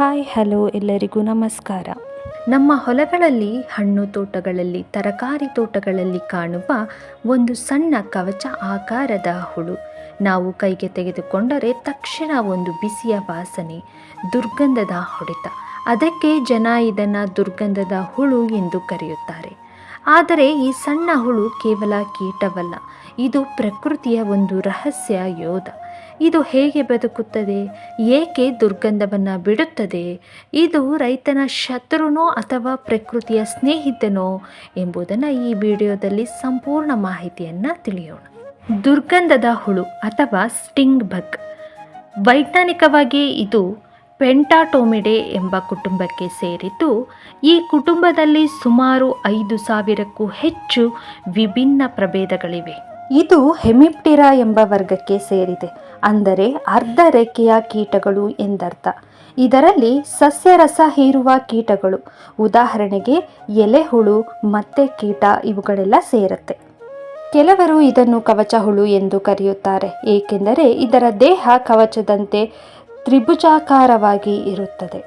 Hi, hello ಎಲ್ಲರಿಗೂ ನಮಸ್ಕಾರ. ನಮ್ಮ ಹೊಲಗಳಲ್ಲಿ ಹಣ್ಣು ತೋಟಗಳಲ್ಲಿ, ತರಕಾರಿ ತೋಟಗಳಲ್ಲಿ ಕಾಣುವ ಒಂದು ಸಣ್ಣ ಕವಚ ಆಕಾರದ ಹುಳು. ನಾವು ಕೈಗೆ ತೆಗೆದುಕೊಂಡರೆ ತಕ್ಷಣ ಒಂದು ಬಿಸಿಯ ವಾಸನೆ, ದುರ್ಗಂಧದ ಹೊಡೆತ. ಅದಕ್ಕೆ ಜನ ಇದನ್ನು ದುರ್ಗಂಧದ ಹುಳು ಎಂದು ಕರೆಯುತ್ತಾರೆ. ಆದರೆ ಈ ಸಣ್ಣ ಹುಳು ಕೇವಲ ಕೀಟವಲ್ಲ, ಇದು ಪ್ರಕೃತಿಯ ಒಂದು ರಹಸ್ಯ ಯೋಧ. ಇದು ಹೇಗೆ ಬದುಕುತ್ತದೆ, ಏಕೆ ದುರ್ಗಂಧವನ್ನು ಬಿಡುತ್ತದೆ, ಇದು ರೈತನ ಶತ್ರುನೋ ಅಥವಾ ಪ್ರಕೃತಿಯ ಸ್ನೇಹಿತನೋ ಎಂಬುದನ್ನು ಈ ವಿಡಿಯೋದಲ್ಲಿ ಸಂಪೂರ್ಣ ಮಾಹಿತಿಯನ್ನು ತಿಳಿಯೋಣ. ದುರ್ಗಂಧದ ಹುಳು ಅಥವಾ ಸ್ಟಿಂಗ್ ಬಗ್. ವೈಜ್ಞಾನಿಕವಾಗಿ ಇದು ಪೆಂಟಾಟೋಮಿಡೆ ಎಂಬ ಕುಟುಂಬಕ್ಕೆ ಸೇರಿದ್ದು, ಈ ಕುಟುಂಬದಲ್ಲಿ ಸುಮಾರು ಐದು ಸಾವಿರಕ್ಕೂ ಹೆಚ್ಚು ವಿಭಿನ್ನ ಪ್ರಭೇದಗಳಿವೆ. ಇದು ಹೆಮಿಪ್ಟಿರಾ ಎಂಬ ವರ್ಗಕ್ಕೆ ಸೇರಿದೆ. ಅಂದರೆ ಅರ್ಧ ರೆಕ್ಕೆಯ ಕೀಟಗಳು ಎಂದರ್ಥ. ಇದರಲ್ಲಿ ಸಸ್ಯರಸ ಹೀರುವ ಕೀಟಗಳು, ಉದಾಹರಣೆಗೆ ಎಲೆಹುಳು, ಮತ್ತೆ ಕೀಟ ಇವುಗಳೆಲ್ಲ ಸೇರುತ್ತೆ. ಕೆಲವರು ಇದನ್ನು ಕವಚ ಹುಳು ಎಂದು ಕರೆಯುತ್ತಾರೆ, ಏಕೆಂದರೆ ಇದರ ದೇಹ ಕವಚದಂತೆ ತ್ರಿಭುಜಾಕಾರವಾಗಿ ಇರುತ್ತದೆ.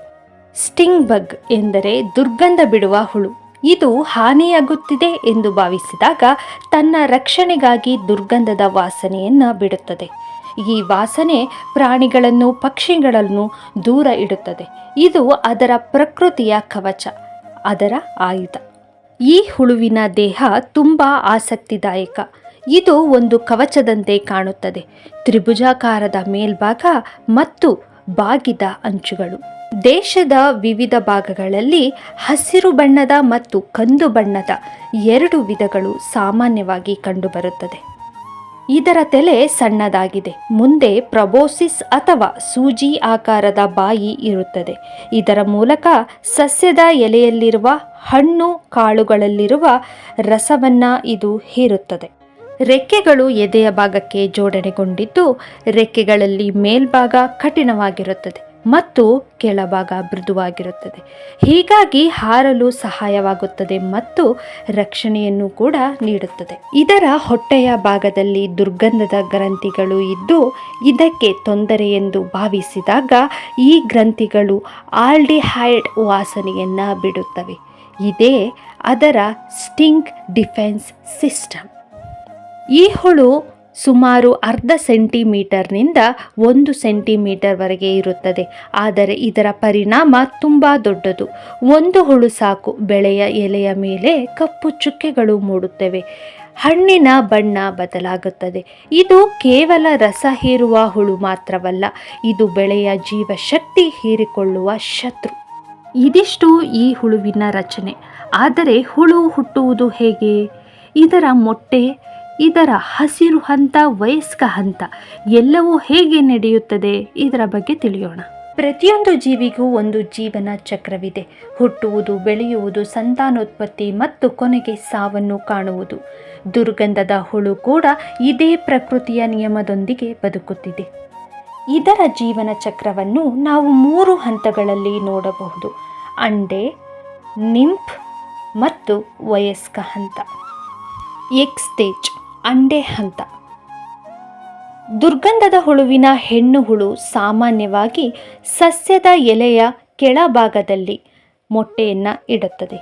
ಸ್ಟಿಂಗ್ ಬಗ್ ಎಂದರೆ ದುರ್ಗಂಧ ಬಿಡುವ ಹುಳು. ಇದು ಹಾನಿಯಾಗುತ್ತಿದೆ ಎಂದು ಭಾವಿಸಿದಾಗ ತನ್ನ ರಕ್ಷಣೆಗಾಗಿ ದುರ್ಗಂಧದ ವಾಸನೆಯನ್ನು ಬಿಡುತ್ತದೆ. ಈ ವಾಸನೆ ಪ್ರಾಣಿಗಳನ್ನು, ಪಕ್ಷಿಗಳನ್ನು ದೂರ ಇಡುತ್ತದೆ. ಇದು ಅದರ ಪ್ರಕೃತಿಯ ಕವಚ, ಅದರ ಆಯುಧ. ಈ ಹುಳುವಿನ ದೇಹ ತುಂಬ ಆಸಕ್ತಿದಾಯಕ. ಇದು ಒಂದು ಕವಚದಂತೆ ಕಾಣುತ್ತದೆ. ತ್ರಿಭುಜಾಕಾರದ ಮೇಲ್ಭಾಗ ಮತ್ತು ಬಾಗಿದ ಅಂಚುಗಳು. ದೇಶದ ವಿವಿಧ ಭಾಗಗಳಲ್ಲಿ ಹಸಿರು ಬಣ್ಣದ ಮತ್ತು ಕಂದು ಬಣ್ಣದ ಎರಡು ವಿಧಗಳು ಸಾಮಾನ್ಯವಾಗಿ ಕಂಡುಬರುತ್ತದೆ. ಇದರ ತಲೆ ಸಣ್ಣದಾಗಿದೆ. ಮುಂದೆ ಪ್ರಬೋಸಿಸ್ ಅಥವಾ ಸೂಜಿ ಆಕಾರದ ಬಾಯಿ ಇರುತ್ತದೆ. ಇದರ ಮೂಲಕ ಸಸ್ಯದ ಎಲೆಯಲ್ಲಿರುವ ಹಣ್ಣು ಕಾಳುಗಳಲ್ಲಿರುವ ರಸವನ್ನು ಇದು ಹೀರುತ್ತದೆ. ರೆಕ್ಕೆಗಳು ಎದೆಯ ಭಾಗಕ್ಕೆ ಜೋಡಣೆಗೊಂಡಿದ್ದು, ರೆಕ್ಕೆಗಳಲ್ಲಿ ಮೇಲ್ಭಾಗ ಕಠಿಣವಾಗಿರುತ್ತದೆ ಮತ್ತು ಕೆಳಭಾಗ ಮೃದುವಾಗಿರುತ್ತದೆ. ಹೀಗಾಗಿ ಹಾರಲು ಸಹಾಯವಾಗುತ್ತದೆ ಮತ್ತು ರಕ್ಷಣೆಯನ್ನು ಕೂಡ ನೀಡುತ್ತದೆ. ಇದರ ಹೊಟ್ಟೆಯ ಭಾಗದಲ್ಲಿ ದುರ್ಗಂಧದ ಗ್ರಂಥಿಗಳು ಇದ್ದು, ಇದಕ್ಕೆ ತೊಂದರೆ ಎಂದು ಭಾವಿಸಿದಾಗ ಈ ಗ್ರಂಥಿಗಳು ಆಲ್ಡಿಹೈಡ್ ವಾಸನೆಯನ್ನು ಬಿಡುತ್ತವೆ. ಇದೇ ಅದರ ಸ್ಟಿಂಕ್ ಡಿಫೆನ್ಸ್ ಸಿಸ್ಟಮ್. ಈ ಹುಳು ಸುಮಾರು ಅರ್ಧ ಸೆಂಟಿಮೀಟರ್ನಿಂದ ಒಂದು ಸೆಂಟಿಮೀಟರ್ವರೆಗೆ ಇರುತ್ತದೆ. ಆದರೆ ಇದರ ಪರಿಣಾಮ ತುಂಬ ದೊಡ್ಡದು. ಒಂದು ಹುಳು ಸಾಕು, ಬೆಳೆಯ ಎಲೆಯ ಮೇಲೆ ಕಪ್ಪು ಚುಕ್ಕೆಗಳು ಮೂಡುತ್ತವೆ. ಹಣ್ಣಿನ ಬಣ್ಣ ಬದಲಾಗುತ್ತದೆ. ಇದು ಕೇವಲ ರಸ ಹೀರುವ ಹುಳು ಮಾತ್ರವಲ್ಲ, ಇದು ಬೆಳೆಯ ಜೀವಶಕ್ತಿ ಹೀರಿಕೊಳ್ಳುವ ಶತ್ರು. ಇದಿಷ್ಟು ಈ ಹುಳುವಿನ ರಚನೆ. ಆದರೆ ಹುಳು ಹುಟ್ಟುವುದು ಹೇಗೆ? ಇದರ ಮೊಟ್ಟೆ ಇದರ ಹಸಿರು ಹಂತ, ವಯಸ್ಕ ಹಂತ ಎಲ್ಲವೂ ಹೇಗೆ ನಡೆಯುತ್ತದೆ ಇದರ ಬಗ್ಗೆ ತಿಳಿಯೋಣ. ಪ್ರತಿಯೊಂದು ಜೀವಿಗೂ ಒಂದು ಜೀವನ ಚಕ್ರವಿದೆ. ಹುಟ್ಟುವುದು, ಬೆಳೆಯುವುದು, ಸಂತಾನೋತ್ಪತ್ತಿ ಮತ್ತು ಕೊನೆಗೆ ಸಾವನ್ನು ಕಾಣುವುದು. ದುರ್ಗಂಧದ ಹುಳು ಕೂಡ ಇದೇ ಪ್ರಕೃತಿಯ ನಿಯಮದೊಂದಿಗೆ ಬದುಕುತ್ತಿದೆ. ಇದರ ಜೀವನ ಚಕ್ರವನ್ನು ನಾವು ಮೂರು ಹಂತಗಳಲ್ಲಿ ನೋಡಬಹುದು. ಅಂಡೆ ನಿಂಫ್ ಮತ್ತು ವಯಸ್ಕ ಹಂತ. Eggs stage. ಅಂಡೆ ಹಂತ. ದುರ್ಗಂಧದ ಹುಳುವಿನ ಹೆಣ್ಣು ಹುಳು ಸಾಮಾನ್ಯವಾಗಿ ಸಸ್ಯದ ಎಲೆಯ ಕೆಳಭಾಗದಲ್ಲಿ ಮೊಟ್ಟೆಯನ್ನು ಇಡುತ್ತದೆ.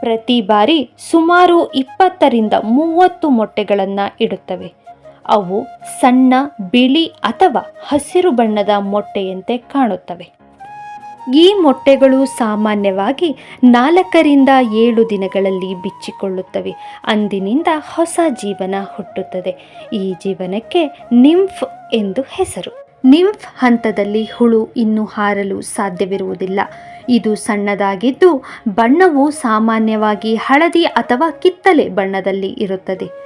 ಪ್ರತಿ ಬಾರಿ ಸುಮಾರು ಇಪ್ಪತ್ತರಿಂದ ಮೂವತ್ತು ಮೊಟ್ಟೆಗಳನ್ನು ಇಡುತ್ತವೆ. ಅವು ಸಣ್ಣ, ಬಿಳಿ ಅಥವಾ ಹಸಿರು ಬಣ್ಣದ ಮೊಟ್ಟೆಯಂತೆ ಕಾಣುತ್ತವೆ. ಈ ಮೊಟ್ಟೆಗಳು ಸಾಮಾನ್ಯವಾಗಿ ನಾಲ್ಕರಿಂದ ಏಳು ದಿನಗಳಲ್ಲಿ ಬಿಚ್ಚಿಕೊಳ್ಳುತ್ತವೆ. ಅಂದಿನಿಂದ ಹೊಸ ಜೀವನ ಹುಟ್ಟುತ್ತದೆ. ಈ ಜೀವನಕ್ಕೆ ನಿಂಫ್ ಎಂದು ಹೆಸರು. ನಿಂಫ್ ಹಂತದಲ್ಲಿ ಹುಳು ಇನ್ನೂ ಹಾರಲು ಸಾಧ್ಯವಿರುವುದಿಲ್ಲ. ಇದು ಸಣ್ಣದಾಗಿದ್ದು ಬಣ್ಣವು ಸಾಮಾನ್ಯವಾಗಿ ಹಳದಿ ಅಥವಾ ಕಿತ್ತಲೆ ಬಣ್ಣದಲ್ಲಿ ಇರುತ್ತದೆ.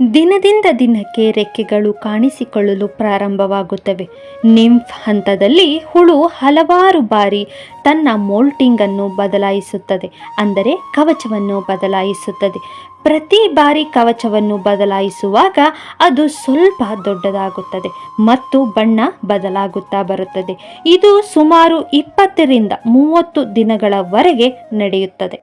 ದಿನದಿಂದ ದಿನಕ್ಕೆ ರೆಕ್ಕೆಗಳು ಕಾಣಿಸಿಕೊಳ್ಳಲು ಪ್ರಾರಂಭವಾಗುತ್ತವೆ. ನಿಂಫ್ ಹಂತದಲ್ಲಿ ಹುಳು ಹಲವಾರು ಬಾರಿ ತನ್ನ ಮೋಲ್ಟಿಂಗನ್ನು ಬದಲಾಯಿಸುತ್ತದೆ, ಅಂದರೆ ಕವಚವನ್ನು ಬದಲಾಯಿಸುತ್ತದೆ. ಪ್ರತಿ ಬಾರಿ ಕವಚವನ್ನು ಬದಲಾಯಿಸುವಾಗ ಅದು ಸ್ವಲ್ಪ ದೊಡ್ಡದಾಗುತ್ತದೆ ಮತ್ತು ಬಣ್ಣ ಬದಲಾಗುತ್ತಾ ಬರುತ್ತದೆ. ಇದು ಸುಮಾರು ಇಪ್ಪತ್ತರಿಂದ ಮೂವತ್ತು ದಿನಗಳವರೆಗೆ ನಡೆಯುತ್ತದೆ.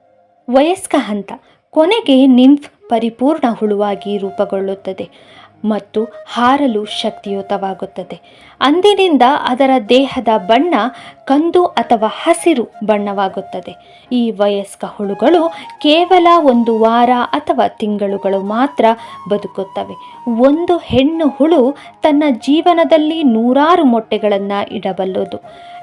ವಯಸ್ಕ ಹಂತ. ಕೊನೆಗೆ ನಿಂಫ್ ಪರಿಪೂರ್ಣ ಹುಳುವಾಗಿ ರೂಪುಗೊಳ್ಳುತ್ತದೆ ಮತ್ತು ಹಾರಲು ಶಕ್ತಿಯುತವಾಗುತ್ತದೆ. ಅಂದಿನಿಂದ ಅದರ ದೇಹದ ಬಣ್ಣ ಕಂದು ಅಥವಾ ಹಸಿರು ಬಣ್ಣವಾಗುತ್ತದೆ. ಈ ವಯಸ್ಕ ಹುಳುಗಳು ಕೇವಲ ಒಂದು ವಾರ ಅಥವಾ ತಿಂಗಳುಗಳು ಮಾತ್ರ ಬದುಕುತ್ತವೆ. ಒಂದು ಹೆಣ್ಣು ಹುಳು ತನ್ನ ಜೀವನದಲ್ಲಿ ನೂರಾರು ಮೊಟ್ಟೆಗಳನ್ನು ಇಡಬಲ್ಲದು.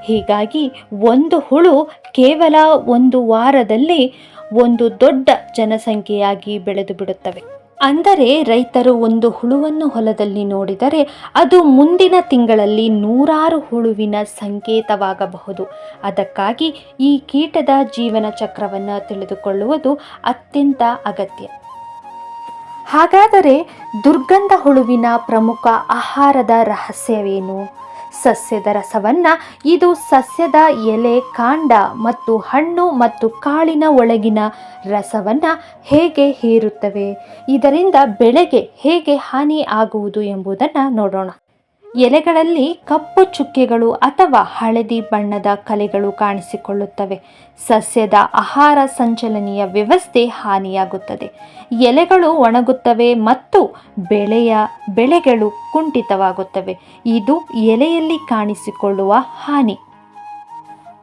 ಹೀಗಾಗಿ ಒಂದು ಹುಳು ಕೇವಲ ಒಂದು ವಾರದಲ್ಲಿ ಒಂದು ದೊಡ್ಡ ಜನಸಂಖ್ಯೆಯಾಗಿ ಬೆಳೆದು ಬಿಡುತ್ತವೆ. ಅಂದರೆ ರೈತರು ಒಂದು ಹುಳುವನ್ನು ಹೊಲದಲ್ಲಿ ನೋಡಿದರೆ ಅದು ಮುಂದಿನ ತಿಂಗಳಲ್ಲಿ ನೂರಾರು ಹುಳುವಿನ ಸಂಕೇತವಾಗಬಹುದು. ಅದಕ್ಕಾಗಿ ಈ ಕೀಟದ ಜೀವನ ಚಕ್ರವನ್ನು ತಿಳಿದುಕೊಳ್ಳುವುದು ಅತ್ಯಂತ ಅಗತ್ಯ. ಹಾಗಾದರೆ ದುರ್ಗಂಧ ಹುಳುವಿನ ಪ್ರಮುಖ ಆಹಾರದ ರಹಸ್ಯವೇನು? ಸಸ್ಯದ ರಸವನ್ನು ಇದು ಸಸ್ಯದ ಎಲೆ, ಕಾಂಡ ಮತ್ತು ಹಣ್ಣು ಮತ್ತು ಕಾಳಿನ ಒಳಗಿನ ರಸವನ್ನು ಹೇಗೆ ಹೀರುತ್ತವೆ? ಇದರಿಂದ ಬೆಳೆಗೆ ಹೇಗೆ ಹಾನಿ ಆಗುವುದು ಎಂಬುದನ್ನು ನೋಡೋಣ. ಎಲೆಗಳಲ್ಲಿ ಕಪ್ಪು ಚುಕ್ಕೆಗಳು ಅಥವಾ ಹಳದಿ ಬಣ್ಣದ ಕಲೆಗಳು ಕಾಣಿಸಿಕೊಳ್ಳುತ್ತವೆ. ಸಸ್ಯದ ಆಹಾರ ಸಂಚಲನೀಯ ವ್ಯವಸ್ಥೆ ಹಾನಿಯಾಗುತ್ತದೆ. ಎಲೆಗಳು ಒಣಗುತ್ತವೆ ಮತ್ತು ಬೆಳೆಯ ಬೆಳೆಗಳು ಕುಂಠಿತವಾಗುತ್ತವೆ. ಇದು ಎಲೆಯಲ್ಲಿ ಕಾಣಿಸಿಕೊಳ್ಳುವ ಹಾನಿ.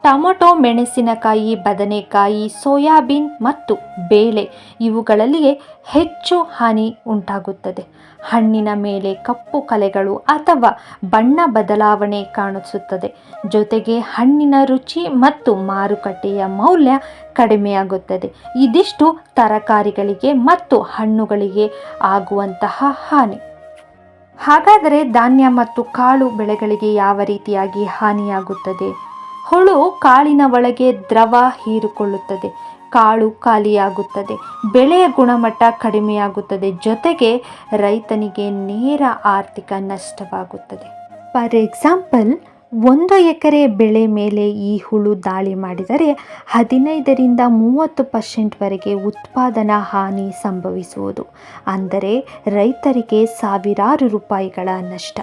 ಟೊಮೊಟೊ, ಮೆಣಸಿನಕಾಯಿ, ಬದನೆಕಾಯಿ, ಸೋಯಾಬೀನ್ ಮತ್ತು ಬೇಳೆ ಇವುಗಳಲ್ಲಿಯೇ ಹೆಚ್ಚು ಹಾನಿ ಉಂಟಾಗುತ್ತದೆ. ಹಣ್ಣಿನ ಮೇಲೆ ಕಪ್ಪು ಕಲೆಗಳು ಅಥವಾ ಬಣ್ಣ ಬದಲಾವಣೆ ಕಾಣಿಸುತ್ತದೆ. ಜೊತೆಗೆ ಹಣ್ಣಿನ ರುಚಿ ಮತ್ತು ಮಾರುಕಟ್ಟೆಯ ಮೌಲ್ಯ ಕಡಿಮೆಯಾಗುತ್ತದೆ. ಇದಿಷ್ಟು ತರಕಾರಿಗಳಿಗೆ ಮತ್ತು ಹಣ್ಣುಗಳಿಗೆ ಆಗುವಂತಹ ಹಾನಿ. ಹಾಗಾದರೆ ಧಾನ್ಯ ಮತ್ತು ಕಾಳು ಬೆಳೆಗಳಿಗೆ ಯಾವ ರೀತಿಯಾಗಿ ಹಾನಿಯಾಗುತ್ತದೆ? ಹುಳು ಕಾಳಿನ ಒಳಗೆ ದ್ರವ ಹೀರಿಕೊಳ್ಳುತ್ತದೆ. ಕಾಳು ಖಾಲಿಯಾಗುತ್ತದೆ. ಬೆಳೆಯ ಗುಣಮಟ್ಟ ಕಡಿಮೆಯಾಗುತ್ತದೆ. ಜೊತೆಗೆ ರೈತನಿಗೆ ನೇರ ಆರ್ಥಿಕ ನಷ್ಟವಾಗುತ್ತದೆ. ಫಾರ್ ಎಕ್ಸಾಂಪಲ್, ಒಂದು ಎಕರೆ ಬೆಳೆ ಮೇಲೆ ಈ ಹುಳು ದಾಳಿ ಮಾಡಿದರೆ ಹದಿನೈದರಿಂದ ಮೂವತ್ತು ಪರ್ಸೆಂಟ್ವರೆಗೆ ಉತ್ಪಾದನಾ ಹಾನಿ ಸಂಭವಿಸುವುದು. ಅಂದರೆ ರೈತರಿಗೆ ಸಾವಿರಾರು ರೂಪಾಯಿಗಳ ನಷ್ಟ.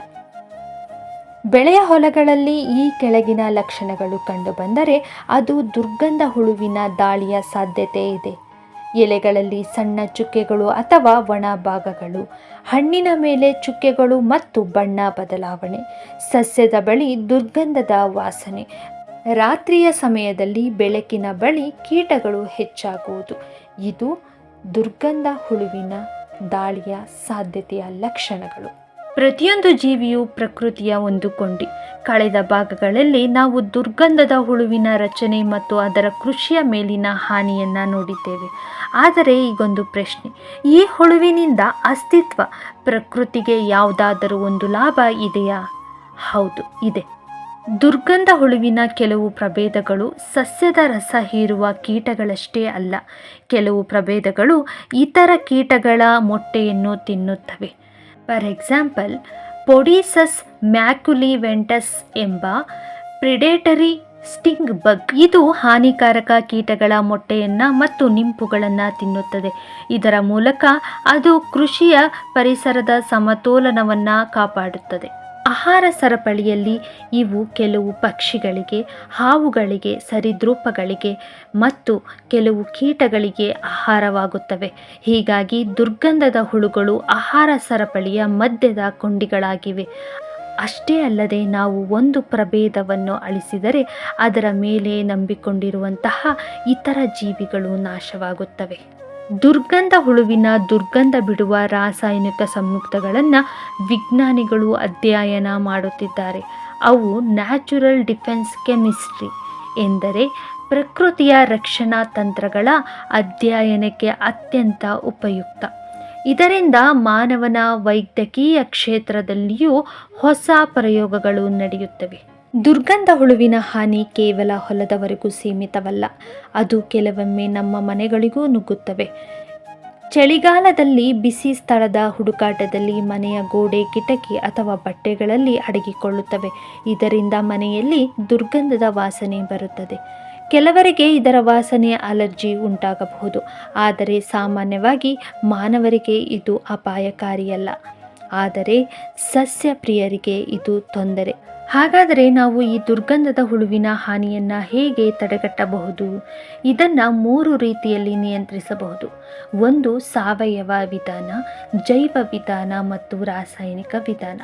ಬೆಳೆಯ ಹೊಲಗಳಲ್ಲಿ ಈ ಕೆಳಗಿನ ಲಕ್ಷಣಗಳು ಕಂಡುಬಂದರೆ ಅದು ದುರ್ಗಂಧ ಹುಳುವಿನ ದಾಳಿಯ ಸಾಧ್ಯತೆ ಇದೆ. ಎಲೆಗಳಲ್ಲಿ ಸಣ್ಣ ಚುಕ್ಕೆಗಳು ಅಥವಾ ಒಣ ಭಾಗಗಳು, ಹಣ್ಣಿನ ಮೇಲೆ ಚುಕ್ಕೆಗಳು ಮತ್ತು ಬಣ್ಣ ಬದಲಾವಣೆ, ಸಸ್ಯದ ಬಳಿ ದುರ್ಗಂಧದ ವಾಸನೆ, ರಾತ್ರಿಯ ಸಮಯದಲ್ಲಿ ಬೆಳಕಿನ ಬಳಿ ಕೀಟಗಳು ಹೆಚ್ಚಾಗುವುದು. ಇದು ದುರ್ಗಂಧ ಹುಳುವಿನ ದಾಳಿಯ ಸಾಧ್ಯತೆಯ ಲಕ್ಷಣಗಳು. ಪ್ರತಿಯೊಂದು ಜೀವಿಯು ಪ್ರಕೃತಿಯ ಒಂದು ಕೊಂಡಿ ಕಳೆದ ಭಾಗಗಳಲ್ಲಿ ನಾವು ದುರ್ಗಂಧದ ಹುಳುವಿನ ರಚನೆ ಮತ್ತು ಅದರ ಕೃಷಿಯ ಮೇಲಿನ ಹಾನಿಯನ್ನು ನೋಡಿದ್ದೇವೆ. ಆದರೆ ಈಗೊಂದು ಪ್ರಶ್ನೆ, ಈ ಹುಳುವಿನಿಂದ ಅಸ್ತಿತ್ವ, ಪ್ರಕೃತಿಗೆ ಯಾವುದಾದರೂ ಒಂದು ಲಾಭ ಇದೆಯಾ? ಹೌದು, ಇದೆ. ದುರ್ಗಂಧ ಹುಳುವಿನ ಕೆಲವು ಪ್ರಭೇದಗಳು ಸಸ್ಯದ ರಸ ಹೀರುವ ಕೀಟಗಳಷ್ಟೇ ಅಲ್ಲ, ಕೆಲವು ಪ್ರಭೇದಗಳು ಇತರ ಕೀಟಗಳ ಮೊಟ್ಟೆಯನ್ನು ತಿನ್ನುತ್ತವೆ. ಫಾರ್ ಎಕ್ಸಾಂಪಲ್, ಪೊಡಿಸಸ್ ಮ್ಯಾಕ್ಯುಲಿವೆಂಟಸ್ ಎಂಬ ಪ್ರಿಡೇಟರಿ ಸ್ಟಿಂಗ್ ಬಗ್. ಇದು ಹಾನಿಕಾರಕ ಕೀಟಗಳ ಮೊಟ್ಟೆಯನ್ನು ಮತ್ತು ನಿಂಪುಗಳನ್ನು ತಿನ್ನುತ್ತದೆ. ಇದರ ಮೂಲಕ ಅದು ಕೃಷಿಯ ಪರಿಸರದ ಸಮತೋಲನವನ್ನು ಕಾಪಾಡುತ್ತದೆ. ಆಹಾರ ಸರಪಳಿಯಲ್ಲಿ ಇವು ಕೆಲವು ಪಕ್ಷಿಗಳಿಗೆ, ಹಾವುಗಳಿಗೆ, ಸರಿದ್ರೂಪಗಳಿಗೆ ಮತ್ತು ಕೆಲವು ಕೀಟಗಳಿಗೆ ಆಹಾರವಾಗುತ್ತವೆ. ಹೀಗಾಗಿ ದುರ್ಗಂಧದ ಹುಳುಗಳು ಆಹಾರ ಸರಪಳಿಯ ಮಧ್ಯದ ಕೊಂಡಿಗಳಾಗಿವೆ. ಅಷ್ಟೇ ಅಲ್ಲದೆ ನಾವು ಒಂದು ಪ್ರಭೇದವನ್ನು ಅಳಿಸಿದರೆ ಅದರ ಮೇಲೆ ನಂಬಿಕೊಂಡಿರುವಂತಹ ಇತರ ಜೀವಿಗಳು ನಾಶವಾಗುತ್ತವೆ. ದುರ್ಗಂಧ ಹುಳುವಿನ ದುರ್ಗಂಧ ಬಿಡುವ ರಾಸಾಯನಿಕ ಸಂಯುಕ್ತಗಳನ್ನು ವಿಜ್ಞಾನಿಗಳು ಅಧ್ಯಯನ ಮಾಡುತ್ತಿದ್ದಾರೆ. ಅವು ನ್ಯಾಚುರಲ್ ಡಿಫೆನ್ಸ್ ಕೆಮಿಸ್ಟ್ರಿ ಎಂದರೆ ಪ್ರಕೃತಿಯ ರಕ್ಷಣಾ ತಂತ್ರಗಳ ಅಧ್ಯಯನಕ್ಕೆ ಅತ್ಯಂತ ಉಪಯುಕ್ತ. ಇದರಿಂದ ಮಾನವನ ವೈದ್ಯಕೀಯ ಕ್ಷೇತ್ರದಲ್ಲಿಯೂ ಹೊಸ ಪ್ರಯೋಗಗಳು ನಡೆಯುತ್ತವೆ. ದುರ್ಗಂಧ ಹುಳುವಿನ ಹಾನಿ ಕೇವಲ ಹೊಲದವರೆಗೂ ಸೀಮಿತವಲ್ಲ, ಅದು ಕೆಲವೊಮ್ಮೆ ನಮ್ಮ ಮನೆಗಳಿಗೂ ನುಗ್ಗುತ್ತವೆ. ಚಳಿಗಾಲದಲ್ಲಿ ಬಿಸಿ ಸ್ಥಳದ ಹುಡುಕಾಟದಲ್ಲಿ ಮನೆಯ ಗೋಡೆ, ಕಿಟಕಿ ಅಥವಾ ಬಟ್ಟೆಗಳಲ್ಲಿ ಅಡಗಿಕೊಳ್ಳುತ್ತವೆ. ಇದರಿಂದ ಮನೆಯಲ್ಲಿ ದುರ್ಗಂಧದ ವಾಸನೆ ಬರುತ್ತದೆ. ಕೆಲವರಿಗೆ ಇದರ ವಾಸನೆ ಅಲರ್ಜಿ ಉಂಟಾಗಬಹುದು, ಆದರೆ ಸಾಮಾನ್ಯವಾಗಿ ಮಾನವರಿಗೆ ಇದು ಅಪಾಯಕಾರಿಯಲ್ಲ. ಆದರೆ ಸಸ್ಯ ಪ್ರಿಯರಿಗೆ ಇದು ತೊಂದರೆ. ಹಾಗಾದರೆ ನಾವು ಈ ದುರ್ಗಂಧದ ಹುಳುವಿನ ಹಾನಿಯನ್ನು ಹೇಗೆ ತಡೆಗಟ್ಟಬಹುದು? ಇದನ್ನು ಮೂರು ರೀತಿಯಲ್ಲಿ ನಿಯಂತ್ರಿಸಬಹುದು. ಒಂದು, ಸಾವಯವ ವಿಧಾನ, ಜೈವ ವಿಧಾನ ಮತ್ತು ರಾಸಾಯನಿಕ ವಿಧಾನ.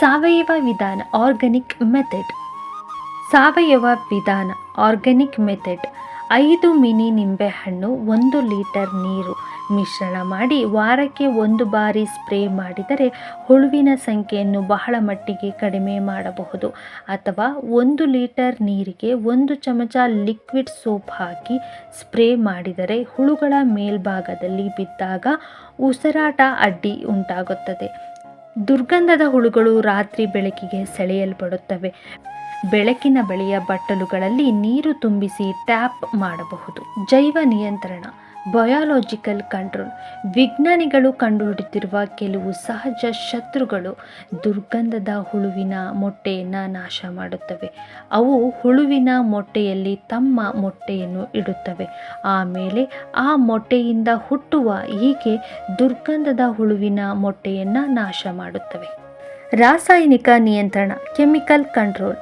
ಸಾವಯವ ವಿಧಾನ ಆರ್ಗ್ಯಾನಿಕ್ ಮೆಥಡ್. ಸಾವಯವ ವಿಧಾನ ಆರ್ಗ್ಯಾನಿಕ್ ಮೆಥಡ್. ಐದು ಮಿನಿ ನಿಂಬೆಹಣ್ಣು, ಒಂದು ಲೀಟರ್ ನೀರು. ಮಿಶ್ರಣ ಮಾಡಿ ವಾರಕ್ಕೆ ಒಂದು ಬಾರಿ ಸ್ಪ್ರೇ ಮಾಡಿದರೆ ಹುಳುವಿನ ಸಂಖ್ಯೆಯನ್ನು ಬಹಳ ಮಟ್ಟಿಗೆ ಕಡಿಮೆ ಮಾಡಬಹುದು. ಅಥವಾ ಒಂದು ಲೀಟರ್ ನೀರಿಗೆ ಒಂದು ಚಮಚ ಲಿಕ್ವಿಡ್ ಸೋಪ್ ಹಾಕಿ ಸ್ಪ್ರೇ ಮಾಡಿದರೆ ಹುಳುಗಳ ಮೇಲ್ಭಾಗದಲ್ಲಿ ಬಿದ್ದಾಗ ಉಸಿರಾಟ ಅಡ್ಡಿ ಉಂಟಾಗುತ್ತದೆ. ದುರ್ಗಂಧದ ಹುಳುಗಳು ರಾತ್ರಿ ಬೆಳಕಿಗೆ ಸೆಳೆಯಲ್ಪಡುತ್ತವೆ. ಬೆಳಕಿನ ಬಳಿಯ ಬಟ್ಟಲುಗಳಲ್ಲಿ ನೀರು ತುಂಬಿಸಿ ಟ್ಯಾಪ್ ಮಾಡಬಹುದು. ಜೈವ ನಿಯಂತ್ರಣ. Biological control. ವಿಜ್ಞಾನಿಗಳು ಕಂಡುಹಿಡಿದಿರುವ ಕೆಲವು ಸಹಜ ಶತ್ರುಗಳು ದುರ್ಗಂಧದ ಹುಳುವಿನ ಮೊಟ್ಟೆಯನ್ನು ನಾಶ ಮಾಡುತ್ತವೆ. ಅವು ಹುಳುವಿನ ಮೊಟ್ಟೆಯಲ್ಲಿ ತಮ್ಮ ಮೊಟ್ಟೆಯನ್ನು ಇಡುತ್ತವೆ. ಆಮೇಲೆ ಆ ಮೊಟ್ಟೆಯಿಂದ ಹುಟ್ಟುವ ಹೀಗೆ ದುರ್ಗಂಧದ ಹುಳುವಿನ ಮೊಟ್ಟೆಯನ್ನು ನಾಶ ಮಾಡುತ್ತವೆ. ರಾಸಾಯನಿಕ ನಿಯಂತ್ರಣ, ಕೆಮಿಕಲ್ ಕಂಟ್ರೋಲ್.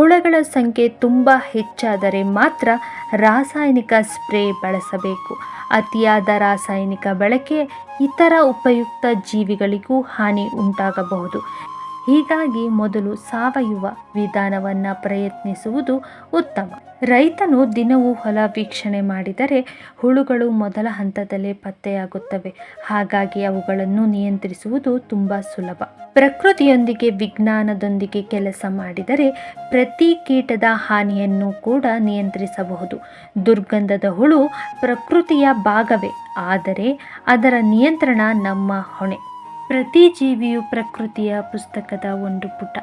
ಹುಳಗಳ ಸಂಖ್ಯೆ ತುಂಬ ಹೆಚ್ಚಾದರೆ ಮಾತ್ರ ರಾಸಾಯನಿಕ ಸ್ಪ್ರೇ ಬಳಸಬೇಕು. ಅತಿಯಾದ ರಾಸಾಯನಿಕ ಬಳಕೆ ಇತರ ಉಪಯುಕ್ತ ಜೀವಿಗಳಿಗೂ ಹಾನಿ ಉಂಟಾಗಬಹುದು. ಹೀಗಾಗಿ ಮೊದಲು ಸಾವಯವ ವಿಧಾನವನ್ನು ಪ್ರಯತ್ನಿಸುವುದು ಉತ್ತಮ. ರೈತನು ದಿನವೂ ಹೊಲ ವೀಕ್ಷಣೆ ಮಾಡಿದರೆ ಹುಳುಗಳು ಮೊದಲ ಹಂತದಲ್ಲೇ ಪತ್ತೆಯಾಗುತ್ತವೆ. ಹಾಗಾಗಿ ಅವುಗಳನ್ನು ನಿಯಂತ್ರಿಸುವುದು ತುಂಬ ಸುಲಭ. ಪ್ರಕೃತಿಯೊಂದಿಗೆ ವಿಜ್ಞಾನದೊಂದಿಗೆ ಕೆಲಸ ಮಾಡಿದರೆ ಪ್ರತಿ ಕೀಟದ ಹಾನಿಯನ್ನು ಕೂಡ ನಿಯಂತ್ರಿಸಬಹುದು. ದುರ್ಗಂಧದ ಹುಳು ಪ್ರಕೃತಿಯ ಭಾಗವೇ, ಆದರೆ ಅದರ ನಿಯಂತ್ರಣ ನಮ್ಮ ಹೊಣೆ. ಪ್ರತಿ ಜೀವಿಯು ಪ್ರಕೃತಿಯ ಪುಸ್ತಕದ ಒಂದು ಪುಟ.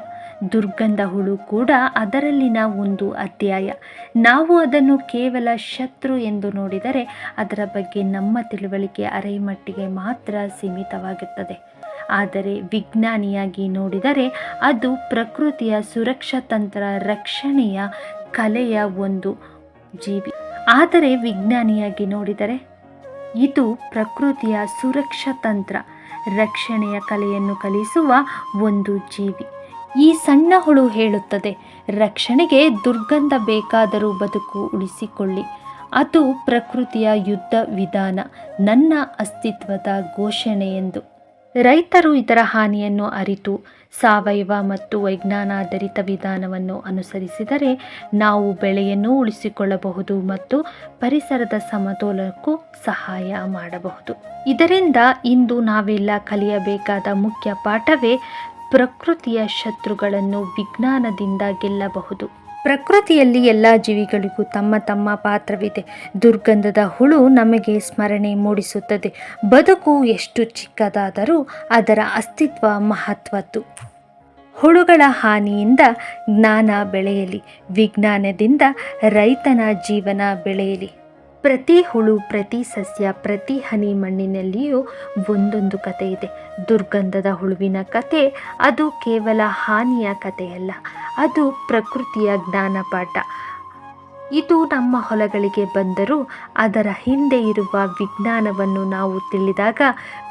ದುರ್ಗಂಧ ಹುಳು ಕೂಡ ಅದರಲ್ಲಿನ ಒಂದು ಅಧ್ಯಾಯ. ನಾವು ಅದನ್ನು ಕೇವಲ ಶತ್ರು ಎಂದು ನೋಡಿದರೆ ಅದರ ಬಗ್ಗೆ ನಮ್ಮ ತಿಳುವಳಿಕೆ ಅರೆಮಟ್ಟಿಗೆ ಮಾತ್ರ ಸೀಮಿತವಾಗಿರುತ್ತದೆ. ಆದರೆ ವಿಜ್ಞಾನಿಯಾಗಿ ನೋಡಿದರೆ ಅದು ಪ್ರಕೃತಿಯ ಸುರಕ್ಷಾ ತಂತ್ರ ರಕ್ಷಣೆಯ ಕಲೆಯ ಒಂದು ಜೀವಿ. ಆದರೆ ವಿಜ್ಞಾನಿಯಾಗಿ ನೋಡಿದರೆ ಇದು ಪ್ರಕೃತಿಯ ಸುರಕ್ಷಾ ತಂತ್ರ. ರಕ್ಷಣೆಯ ಕಲೆಯನ್ನು ಕಲಿಸುವ ಒಂದು ಜೀವಿ. ಈ ಸಣ್ಣ ಹುಳು ಹೇಳುತ್ತದೆ, ರಕ್ಷಣೆಗೆ ದುರ್ಗಂಧ ಬೇಕಾದರೂ ಬದುಕು ಉಳಿಸಿಕೊಳ್ಳಿ. ಅದು ಪ್ರಕೃತಿಯ ಯುದ್ಧ ವಿಧಾನ, ನನ್ನ ಅಸ್ತಿತ್ವದ ಘೋಷಣೆ ಎಂದು ರೈತರು ಇದರ ಹಾನಿಯನ್ನು ಅರಿತು, ಸಾವಯವ ಮತ್ತು ವೈಜ್ಞಾನಾಧಾರಿತ ವಿಧಾನವನ್ನು ಅನುಸರಿಸಿದರೆ ನಾವು ಬೆಳೆಯನ್ನು ಉಳಿಸಿಕೊಳ್ಳಬಹುದು ಮತ್ತು ಪರಿಸರದ ಸಮತೋಲನಕ್ಕೂ ಸಹಾಯ ಮಾಡಬಹುದು. ಇದರಿಂದ ಇಂದು ನಾವೆಲ್ಲ ಕಲಿಯಬೇಕಾದ ಮುಖ್ಯ ಪಾಠವೇ ಪ್ರಕೃತಿಯ ಶತ್ರುಗಳನ್ನು ವಿಜ್ಞಾನದಿಂದ ಗೆಲ್ಲಬಹುದು. ಪ್ರಕೃತಿಯಲ್ಲಿ ಎಲ್ಲ ಜೀವಿಗಳಿಗೂ ತಮ್ಮ ತಮ್ಮ ಪಾತ್ರವಿದೆ. ದುರ್ಗಂಧದ ಹುಳು ನಮಗೆ ಸ್ಮರಣೆ ಮೂಡಿಸುತ್ತದೆ. ಬದುಕು ಎಷ್ಟು ಚಿಕ್ಕದಾದರೂ ಅದರ ಅಸ್ತಿತ್ವ ಮಹತ್ವದ್ದು. ಹುಳುಗಳ ಹಾನಿಯಿಂದ ಜ್ಞಾನ ಬೆಳೆಯಲಿ. ವಿಜ್ಞಾನದಿಂದ ರೈತನ ಜೀವನ ಬೆಳೆಯಲಿ. ಪ್ರತಿ ಹುಳು, ಪ್ರತಿ ಸಸ್ಯ, ಪ್ರತಿ ಹನಿ ಮಣ್ಣಿನಲ್ಲಿಯೂ ಒಂದೊಂದು ಕತೆ ಇದೆ. ದುರ್ಗಂಧದ ಹುಳುವಿನ ಕತೆ ಅದು ಕೇವಲ ಹಾನಿಯ ಕಥೆಯಲ್ಲ ಅದು ಪ್ರಕೃತಿಯ ಜ್ಞಾನಪಾಠ ಇದು ನಮ್ಮ ಹೊಲಗಳಿಗೆ ಬಂದರೂ ಅದರ ಹಿಂದೆ ಇರುವ ವಿಜ್ಞಾನವನ್ನು ನಾವು ತಿಳಿದಾಗ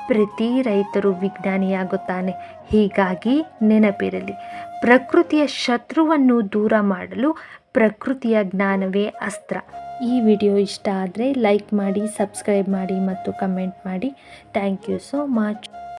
ಪ್ರತಿ ರೈತರು ವಿಜ್ಞಾನಿಯಾಗುತ್ತಾನೆ. ಹೀಗಾಗಿ ನೆನಪಿರಲಿ, ಪ್ರಕೃತಿಯ ಶತ್ರುವನ್ನು ದೂರ ಮಾಡಲು ಪ್ರಕೃತಿಯ ಜ್ಞಾನವೇ ಅಸ್ತ್ರ. ಈ ವಿಡಿಯೋ ಇಷ್ಟ ಆದರೆ ಲೈಕ್ ಮಾಡಿ, ಸಬ್ಸ್ಕ್ರೈಬ್ ಮಾಡಿ ಮತ್ತು ಕಮೆಂಟ್ ಮಾಡಿ. Thank you so much.